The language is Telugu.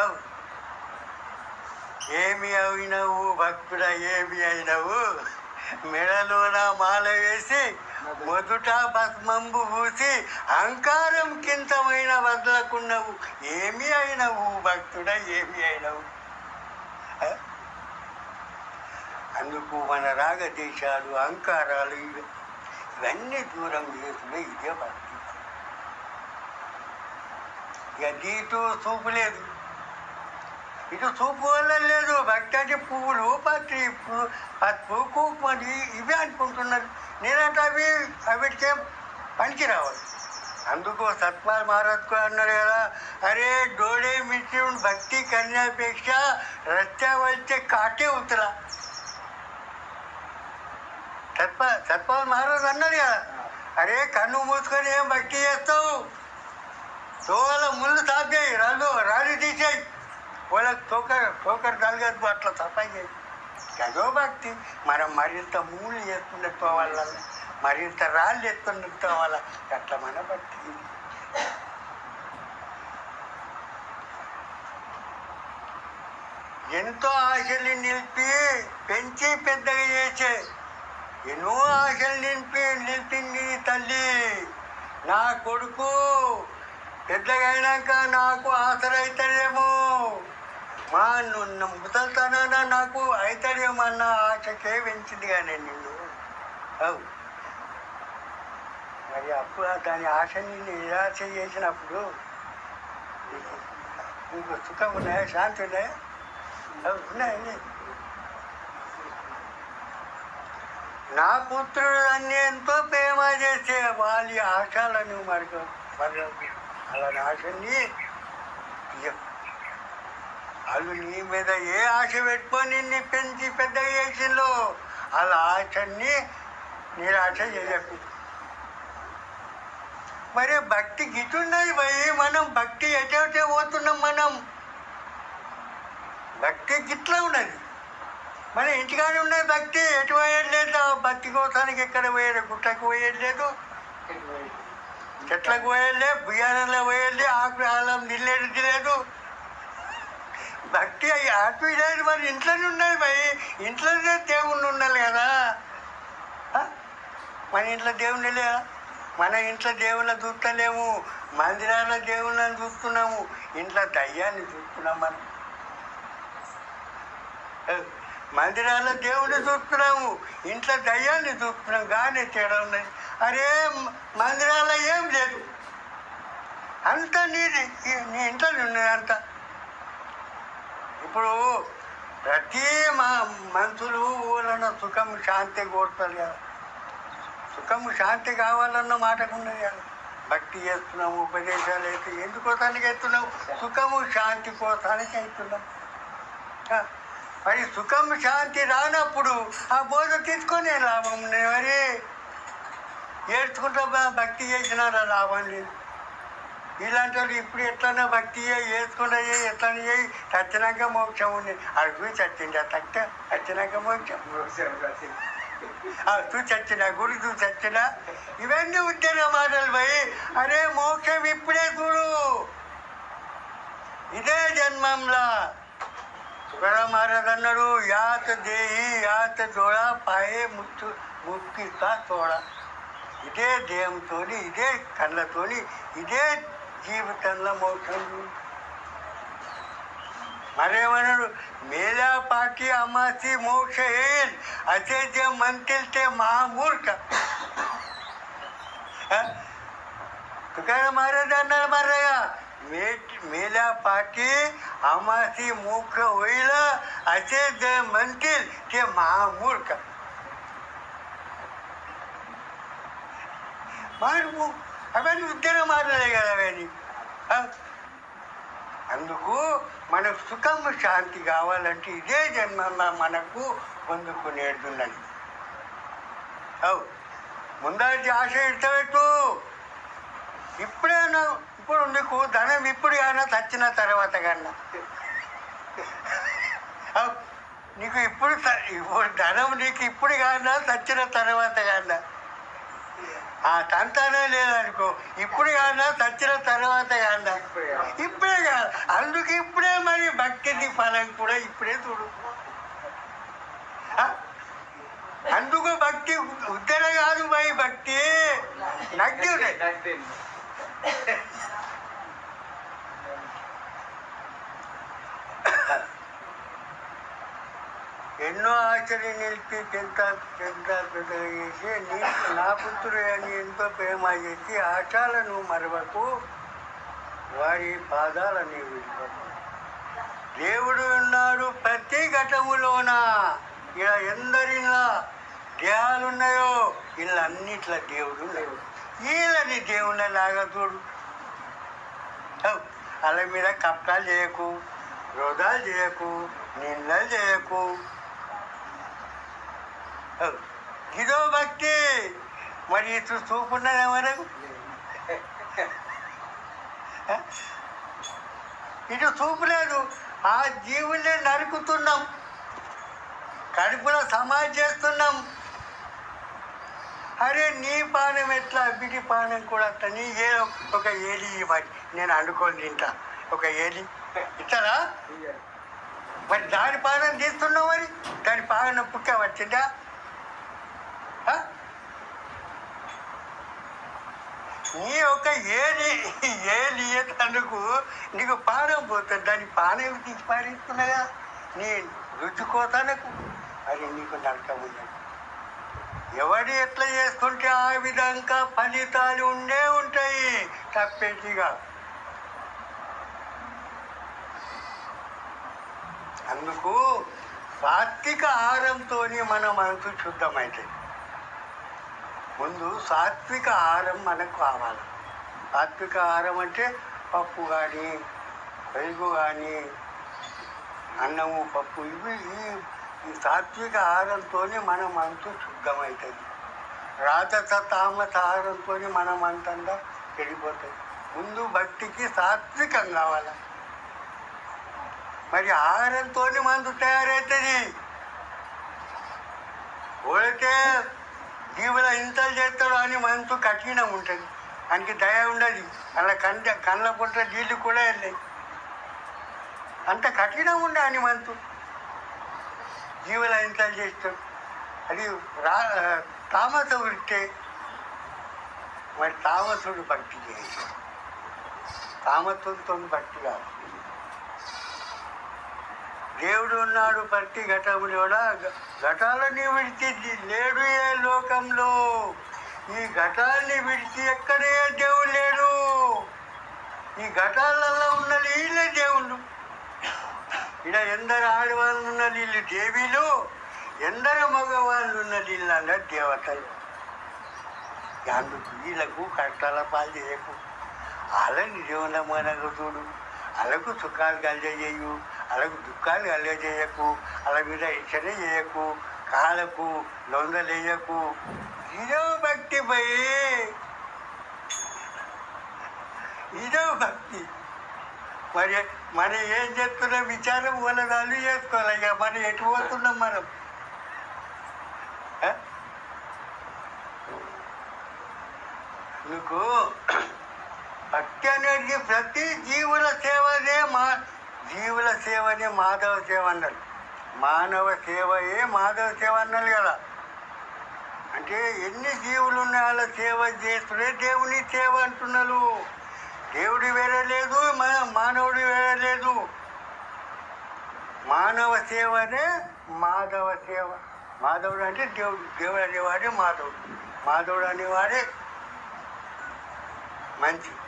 అవు ఏమి అయినవు భక్తుడ ఏమి అయినవు? మెడలోన మాల వేసి మొదుట భస్మంబు పూసి అహంకారం కింతమైన వదలకున్నవు. ఏమి అయినవు భక్తుడ ఏమి అయినవు? అందుకు మన రాగదేశాలు అహంకారాలు ఇవన్నీ దూరం చేసుకునే ఇదే భక్తి. ఇక దీంతో చూపు లేదు. ఇటు చూపు వల్ల లేదు భక్తి అంటే పువ్వులు పత్రి పు- పసుపు కుంకుమది ఇవి అనుకుంటున్నారు నేనంటే అవి అవిటికేం పనికి రావాలి అందుకు సత్పాల్ మహారాజ్కు అన్నారు కదా అరే డోడే మిట్టి భక్తి కన్యాపేక్ష రస్తా వచ్చే కాటే ఉత్తరా సత్ప సత్పాల్ మహారాజ్ అన్నారు కదా అరే కన్ను మూసుకొని ఏం భక్తి చేస్తావు తోల ముళ్ళు తాపేయి రాళ్ళు రాళ్ళు తీసేయి వాళ్ళకి తోకర్ తోకరు కలగదు అట్లా తప్పగే చేయి. భక్తి. మనం మరింత మూలు చేస్తుండే తోవాల మరింత రాళ్ళు ఎత్తుండే తోవాల అట్లా మన భక్తి. ఎంతో ఆశల్ని నిలిపి పెంచి పెద్దగా చేసే. ఎన్నో ఆశలు నింపి నిలిపింది తల్లి. నా కొడుకు పెద్దగా నాకు ఆసరైతలేమో మా నువ్వు ముసల్తనాన నాకు అవుతాడేమో అన్న ఆశకే పెంచింది కానీ నిన్ను. అవు. మరి అప్పుడు దాని ఆశని నిరాశ చేసినప్పుడు? నీకు సుఖం ఉన్నాయా? శాంతి ఉన్నాయా? అవి ఉన్నాయండి నా పుత్రుడు అన్ని ఎంతో ప్రేమ చేసే వాళ్ళ ఆశలను మరి మరి అలా ఆశని వాళ్ళు నీ మీద ఏ ఆశ పెట్టుకొని నిన్ను పెంచి పెద్ద చేసిందో వాళ్ళ ఆశని నిరాశ చేయకు. మరి భక్తి గిట్టున్నది పోయి మనం భక్తి ఎటే పోతున్నాం మనం? భక్తి గిట్లా ఉన్నది మన ఇంటికాడ ఉన్నది భక్తి ఎటు పోయట్లేదు భక్తి కోసానికి ఎక్కడ పోయేది? గుట్టకు పోయట్లేదు చెట్లకు పోయలే బియ్యాలలో పోయలే ఆకు ఆలం నిల్లేది లేదు. భక్తి అటు మరి. ఇంట్లోనే ఉన్నాయి భయ్ ఇంట్లోనే దేవుణ్ణి ఉండాలి కదా. మన ఇంట్లో దేవుణ్ణి లేదా మన ఇంట్లో దేవుళ్ళని చూస్తలేము మందిరాల దేవుళ్ళని చూస్తున్నాము. ఇంట్లో దయ్యాన్ని చూస్తున్నాం మనం. మందిరాల దేవుడిని చూస్తున్నాము. ఇంట్లో దయ్యాన్ని చూస్తున్నాం. కానీ తేడా ఉన్నది అరే మందిరాల మందిరాల్లో ఏం లేదు. అంతా నీది నీ ఇంట్లో ఉన్నది అంతా. ఇప్పుడు ప్రతి మా మనుషులు ఊళ్ళన్న సుఖం శాంతి కోరుతారు కదా. సుఖం శాంతి కావాలన్న మాటకున్నది కదా. భక్తి చేస్తున్నాము ఉపదేశాలు అయితే ఎందుకోసానికి అవుతున్నాము సుఖము శాంతి కోసానికి అవుతున్నాం మరి సుఖం శాంతి రానప్పుడు ఆ బోధ తీసుకొని లాభం మరి? ఏడ్చుకుంటా బా- భక్తి చేసినారా లాభం లేదు? ఇలాంటి వాళ్ళు ఇప్పుడు ఎట్లన్నా భక్తి చేయి వేసుకుంటా చేయి ఎట్లన్నా చేయి చచ్చినాక మోక్షం ఉంది. అడుగు చచ్చింది తక్క చచ్చినాక మోక్షం. ఆ, తూ చచ్చిన గుడి తూ చచ్చిన ఇవన్నీ ఉద్యోగ మాటలు పోయి అరే మోక్షం ఇప్పుడే చూడు. ఇదే జన్మంలా. సుఖరా మహారాజ్ అన్నాడు యాత దేహి యాత దోడ పాయే ముత్తు ముక్కిస్తా తోడ. ఇదే దేహంతో ఇదే కళ్ళతోని ఇదే जीव त्यांना मोठवली अरे म्हणून मेल्या पाठी आमाची मोक्ष येईल असे जे म्हणतील ते महामूर्ख. तुकाराम महाराजांना माराया. मेल्या पाठी आमाची मोक्ष होईल असे जे म्हणतील ते महामूर्ख. मार అవన్నీ ఉద్యోగ మాటలే కదా అవన్నీ అందుకు మనకు సుఖం శాంతి కావాలంటే ఇదే జన్మలో మనకు పొందుకునేటున్నది అవు ముందటి ఆశ ఇష్టపెట్టు. ఇప్పుడైనా ఇప్పుడు నీకు ధనం ఇప్పుడు కానీ చచ్చిన తర్వాత కన్నా. నీకు ఇప్పుడు ఇప్పుడు ధనం నీకు ఇప్పుడు కన్నా చచ్చిన తర్వాత కన్నా. ఆ తంతానే లేదనుకో ఇప్పుడు కాదా చచ్చిన తర్వాత కాదా? ఇప్పుడే కాదు. అందుకు ఇప్పుడే మరి భక్తి ఫలం కూడా ఇప్పుడే చూడు. అందుకు భక్తి ఉద్దర కాదు మరి భక్తి. నగ్గి ఎన్నో ఆశ్చర్య నిలిపి చెంత చెంత చేసి నా పుత్రుడు అని ఎంతో ప్రేమ చేసి ఆశాలను మరవకు వారి పాదాలని నీవు దేవుడు ఉన్నాడు ప్రతి ఘటములోన. ఇలా ఎందరిలా దేహాలు ఉన్నాయో ఇలా దేవుడు లేవు వీళ్ళని దేవుళ్ళ లాగా చూడు. వాళ్ళ మీద కప్టాలు చేయకు రోధాలు చేయకు నిందలు చేయకు. ఇదో భక్తి. మరి ఇటు చూపున్నదా మనకు హ? ఇటు చూపులేదు. ఆ జీవుల్ని నరుకుతున్నాం. కడుపులో సమాధి చేస్తున్నాం. అరే నీ పానం ఎట్లా? బిడి పానం కూడా అట్లా. నీ ఏ ఒక ఏలి ఇవ్వాలి. నేను అనుకోని తింటా. ఒక ఏలి. ఇస్తారా? మరి దాని పానం తీస్తున్నావు మరి? దాని పానం పుట్ట వచ్చిందా? నీ ఒక ఏలి ఏలి అందుకు నీకు పానం పోతుంది. దాని పానం తీసి పారిస్తున్నాగా నీ రుచుకోతానకు. అది నీకు నరకం ఉన్నది ఎవడు ఎట్లా చేస్తుంటే ఆ విధంగా ఫలితాలు ఉండే ఉంటాయి. తప్పేటిగా? అందుకు సాత్విక ఆహారంతో మన అంతు శుద్ధమవుతుంది ముందు సాత్విక ఆహారం మనకు కావాలి. సాత్విక ఆహారం అంటే పప్పు కానీ పెరుగు కానీ అన్నము పప్పు ఇవి ఈ సాత్విక ఆహారంతోనే మన మనసు శుద్ధమవుతుంది రాజస తామస ఆహారంతో మన మనసంతా చెడిపోతుంది. ముందు భక్తికి సాత్వికం కావాలి. మరి ఆహారంతో మనసు తయారవుతుంది ఓకే. దీవుల ఇంత చేస్తాడు అని మనసు కఠినం ఉంటుంది. ఆయనకి దయ ఉండదు. అలా కంట కళ్ళ పుట్ల నీళ్ళు కూడా వెళ్ళాయి. అంత కఠినం ఉండే అని మనసు. జీవుల ఇంత చేస్తాడు. అది రా తామస వృత్తే. మరి తామసుడు భక్తి చేయాలి తామసంతో భక్తి కాదు. దేవుడు ఉన్నాడు ప్రతి ఘటములోన ఘటాలని విడిచి లేడు ఏ లోకంలో? ఈ ఘటాన్ని విడిచి ఎక్కడే దేవుడు లేడు? ఈ ఘటాలలో ఉన్న వీళ్ళే దేవుళ్ళు. ఇక్కడ ఎందరు ఆడవాళ్ళు ఉన్న వీళ్ళు దేవీలు ఎందరు మగవాళ్ళు ఉన్న వీళ్ళు దేవతలు. అందుకు వీళ్ళకు కష్టాల పాలు చేయకు. వాళ్ళని దేవుళ్ళ చూడు. వాళ్ళకు సుఖాలు కలిగజేయు. అలాగే దుఃఖాన్ని కలిగజేయకు అలా మీద ఇచ్చనే చేయకు కాలకు లొంగలేయకు ఇదో భక్తి పోయి ఇదో భక్తి. మరి మనం ఏం చేస్తున్నాం విచారం వాళ్ళ వాళ్ళు చేసుకోవాలి. ఇక మనం ఎటు పోతున్నాం మనం? నీకు భక్తి అనేది ప్రతి జీవుల సేవనే మా జీవుల సేవనే మాధవ సేవ అన్నారు మానవ సేవయే మాధవ సేవ అన్నారు కదా. అంటే ఎన్ని జీవులు ఉన్నాయి వాళ్ళ సేవ చేస్తుంటే దేవుని సేవ అంటున్నారు. దేవుడు వేరే లేదు మా- మానవుడు వేరే లేదు. మానవ సేవనే మాధవ సేవ. మాధవుడు అంటే దేవుడు దేవుడు అనేవాడే మాధవుడు. మాధవుడు అనేవాడే మంచి.